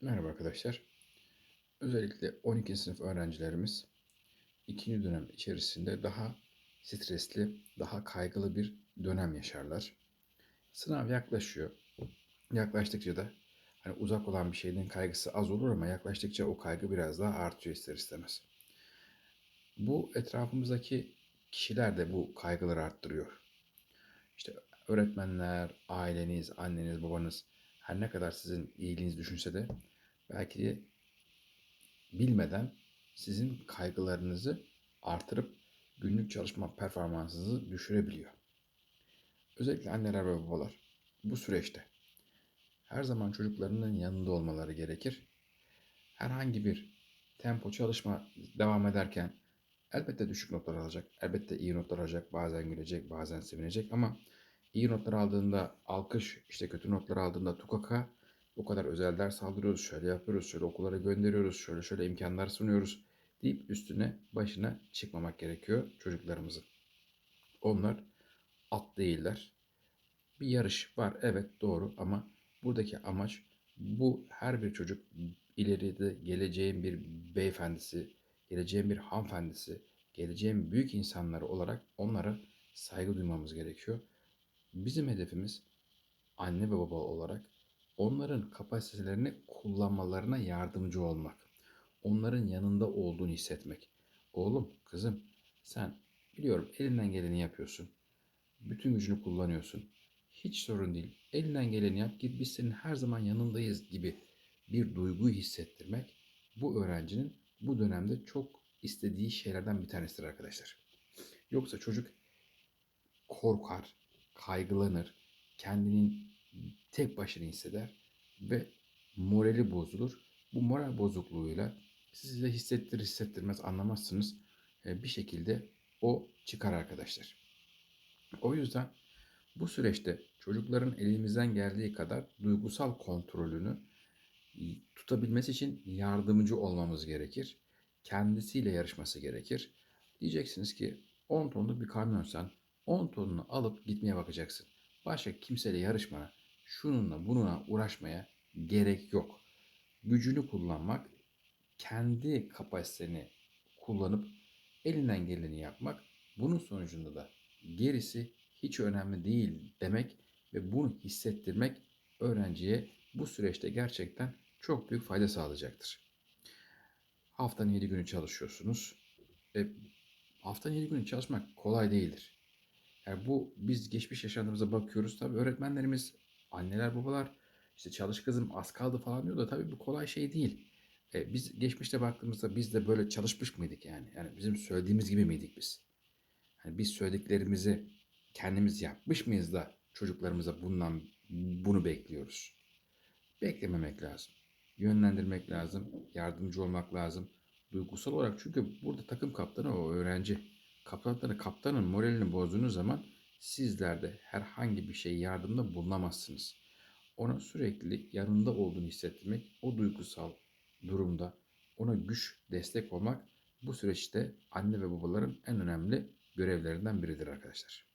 Merhaba arkadaşlar. Özellikle 12. sınıf öğrencilerimiz ikinci dönem içerisinde daha stresli, daha kaygılı bir dönem yaşarlar. Sınav yaklaşıyor. Yaklaştıkça da hani uzak olan bir şeyin kaygısı az olur ama yaklaştıkça o kaygı biraz daha artıyor ister istemez. Bu etrafımızdaki kişiler de bu kaygıları arttırıyor. İşte öğretmenler, aileniz, anneniz, babanız her ne kadar sizin iyiliğinizi düşünse de belki de bilmeden sizin kaygılarınızı artırıp günlük çalışma performansınızı düşürebiliyor. Özellikle anneler ve babalar bu süreçte her zaman çocuklarının yanında olmaları gerekir. Herhangi bir tempo çalışma devam ederken elbette düşük notlar alacak, elbette iyi notlar alacak, bazen gülecek, bazen sevinecek ama iyi notlar aldığında alkış, işte kötü notlar aldığında tukaka, bu kadar özel ders aldırıyoruz, şöyle yapıyoruz, şöyle okullara gönderiyoruz, şöyle şöyle imkanlar sunuyoruz deyip üstüne başına çıkmamak gerekiyor çocuklarımızın. Onlar at değiller. Bir yarış var evet doğru ama buradaki amaç bu her bir çocuk ileride geleceğin bir beyefendisi, geleceğin bir hanımefendisi, geleceğin büyük insanları olarak onlara saygı duymamız gerekiyor. Bizim hedefimiz anne ve baba olarak onların kapasitelerini kullanmalarına yardımcı olmak. Onların yanında olduğunu hissetmek. Oğlum, kızım sen biliyorum elinden geleni yapıyorsun. Bütün gücünü kullanıyorsun. Hiç sorun değil. Elinden geleni yap. Git biz senin her zaman yanındayız gibi bir duyguyu hissettirmek bu öğrencinin bu dönemde çok istediği şeylerden bir tanesidir arkadaşlar. Yoksa çocuk korkar, kaygılanır, kendinin tek başına hisseder ve morali bozulur. Bu moral bozukluğuyla size hissettir hissettirmez anlamazsınız. E, Bir şekilde o çıkar arkadaşlar. O yüzden bu süreçte çocukların elimizden geldiği kadar duygusal kontrolünü tutabilmesi için yardımcı olmamız gerekir. Kendisiyle yarışması gerekir. Diyeceksiniz ki 10 tonluk bir kamyonsan 10 tonunu alıp gitmeye bakacaksın. Başka kimseyle yarışmana, şununla bununla uğraşmaya gerek yok. Gücünü kullanmak, kendi kapasiteni kullanıp elinden geleni yapmak, bunun sonucunda da gerisi hiç önemli değil demek ve bunu hissettirmek öğrenciye bu süreçte gerçekten çok büyük fayda sağlayacaktır. Haftanın 7 günü çalışıyorsunuz. E, haftanın 7 günü çalışmak kolay değildir. Yani bu biz geçmiş yaşantımıza bakıyoruz. Tabii öğretmenlerimiz, anneler, babalar işte çalış kızım az kaldı falan diyor da tabii bu kolay şey değil. E, biz geçmişte baktığımızda biz de böyle çalışmış mıydık yani? Yani bizim söylediğimiz gibi miydik biz? Yani biz söylediklerimizi kendimiz yapmış mıyız da çocuklarımıza bundan bunu bekliyoruz? Beklememek lazım. Yönlendirmek lazım, yardımcı olmak lazım. Duygusal olarak çünkü burada takım kaptanı o öğrenci. Kaptanları kaptanın moralini bozduğunuz zaman sizler de herhangi bir şey yardımda bulunamazsınız. Ona sürekli yanında olduğunu hissettirmek, o duygusal durumda ona güç, destek olmak bu süreçte anne ve babaların en önemli görevlerinden biridir arkadaşlar.